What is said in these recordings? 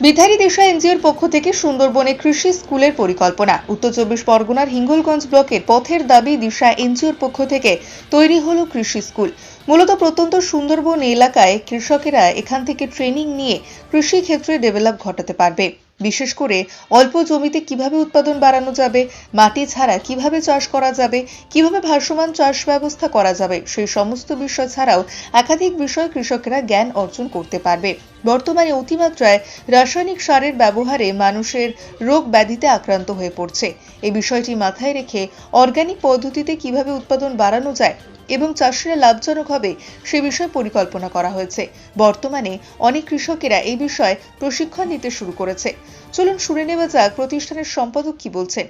বিথারি দেশা এনজিওর পক্ষ থেকে সুন্দরবনে কৃষি স্কুলের পরিকল্পনা। উত্তর চব্বিশ পরগনার হিঙ্গলগঞ্জ ব্লকের পথের দাবি দিশা এনজিওর পক্ষ থেকে তৈরি হল কৃষি স্কুল। মূলত প্রত্যন্ত সুন্দরবন এলাকায় কৃষকেরা এখান থেকে ট্রেনিং নিয়ে কৃষি ক্ষেত্রে ডেভেলপ ঘটাতে পারবে। বিশেষ করে অল্প জমিতে কীভাবে উৎপাদন বাড়ানো যাবে, মাটি ছাড়া কীভাবে চাষ করা যাবে, কীভাবে ভাসমান চাষ ব্যবস্থা করা যাবে, সেই সমস্ত বিষয় ছাড়াও একাধিক বিষয় কৃষকেরা জ্ঞান অর্জন করতে পারবে। বর্তমানে অতিমাত্রায় রাসায়নিক সারের ব্যবহারে মানুষের রোগ ব্যাধিতে আক্রান্ত হয়ে পড়ছে। এই বিষয়টি মাথায় রেখে অর্গানিক পদ্ধতিতে কীভাবে উৎপাদন বাড়ানো যায় এবং চাষিরা লাভজনক হবে সে বিষয়ে পরিকল্পনা করা হয়েছে। বর্তমানে অনেক কৃষকেরা এই বিষয়ে প্রশিক্ষণ নিতে শুরু করেছে। চলুন শুনে নেওয়া যাক প্রতিষ্ঠানের সম্পাদক কি বলছেন।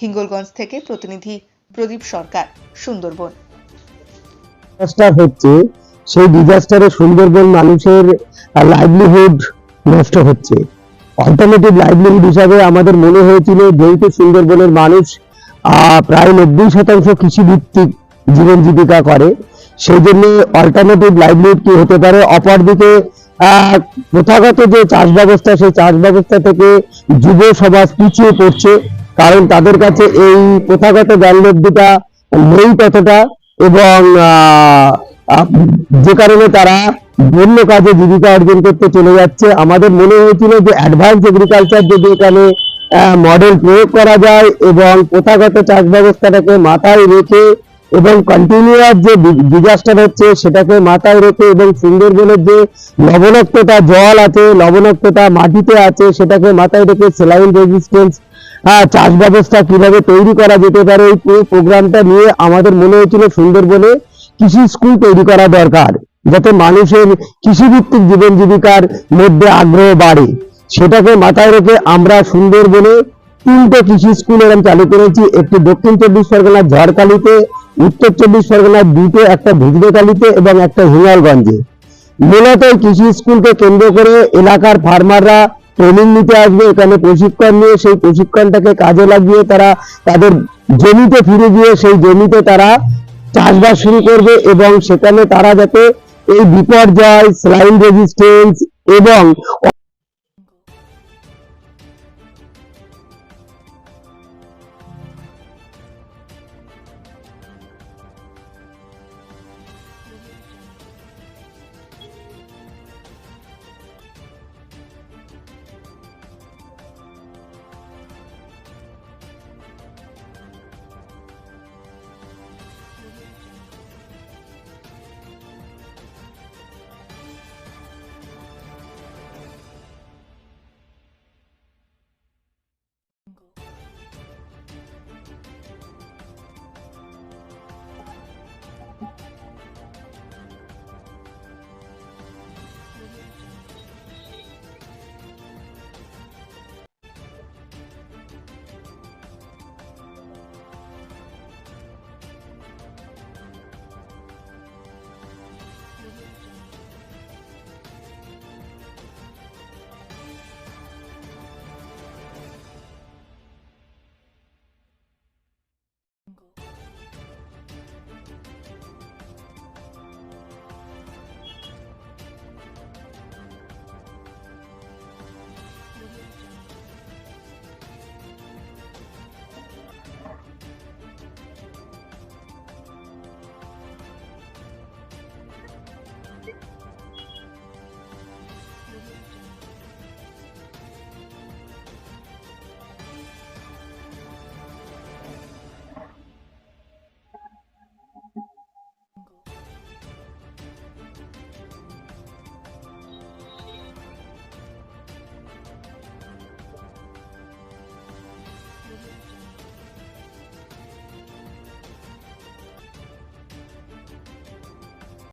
হিঙ্গলগঞ্জ থেকে প্রতিনিধি প্রদীপ সরকার, সুন্দরবন। হচ্ছে, সেই ডিজাস্টারে সুন্দরবন মানুষের লাইভলিহুড নষ্ট হচ্ছে। অল্টারনেটিভ লাইভলিহুড হিসাবে আমাদের মনে হয়েছিল যেহেতু সুন্দরবনের মানুষ প্রায় নব্বই শতাংশ কৃষিভিত্তিক জীবন জীবিকা করে। সেই জন্য অল্টারনেটিভ লাইভলিহুড কি হতে পারে? অপরদিকে প্রথাগত যে চাষ ব্যবস্থা, সেই চাষ ব্যবস্থা থেকে যুব সমাজ পিছিয়ে পড়ছে। কারণ তাদের কাছে এই প্রথাগত জ্ঞানলব্ধিটা নেই ততটা এবং যে কারণে তারা বন্য কাজে জীবিকা অর্জন করতে চলে যাচ্ছে। আমাদের মনে হয়েছিল যে অ্যাডভান্স এগ্রিকালচার যদি এখানে মডেল প্রয়োগ করা যায় এবং প্রথাগত চাষ ব্যবস্থাটাকে মাথায় রেখে এবং কন্টিনিউয়াস যে ডিজাস্টার হচ্ছে, সেটাকে মাথায় রেখে এবং সুন্দরবনের যে লবণাক্ততা জল আছে, লবণাক্ততা মাটিতে আছে, সেটাকে মাথায় রেখে সেলাইন রেজিস্ট্যান্স চাষ ব্যবস্থা কীভাবে তৈরি করা যেতে পারে, এই পুরো প্রোগ্রামটা নিয়ে আমাদের মনে হয়েছিল সুন্দরবনে কৃষি স্কুল তৈরি করা দরকার, যাতে মানুষের কৃষিভিত্তিক জীবন জীবিকার মধ্যে আগ্রহ বাড়ে। সেটাকে মাথায় রেখে আমরা সুন্দরবনে তিনটে কৃষি স্কুল এরকম চালু করেছি। একটি দক্ষিণ চব্বিশ পরগনার ঝড়খালিতে, উত্তর চব্বিশ পরগনার দুটো, একটা ভিজবেকালিতে এবং একটা হিঙ্গলগঞ্জে। মূলত কৃষি স্কুলকে কেন্দ্র করে এলাকার ফার্মাররা ট্রেনিং নিতে আসবে। এখানে প্রশিক্ষণ নিয়ে সেই প্রশিক্ষণটাকে কাজে লাগিয়ে তারা তাদের জমিতে ফিরে গিয়ে সেই জমিতে তারা চাষবাস শুরু করবে এবং সেখানে তারা যাতে এই বিপর্যয় স্লাইন রেজিস্ট্যান্স এবং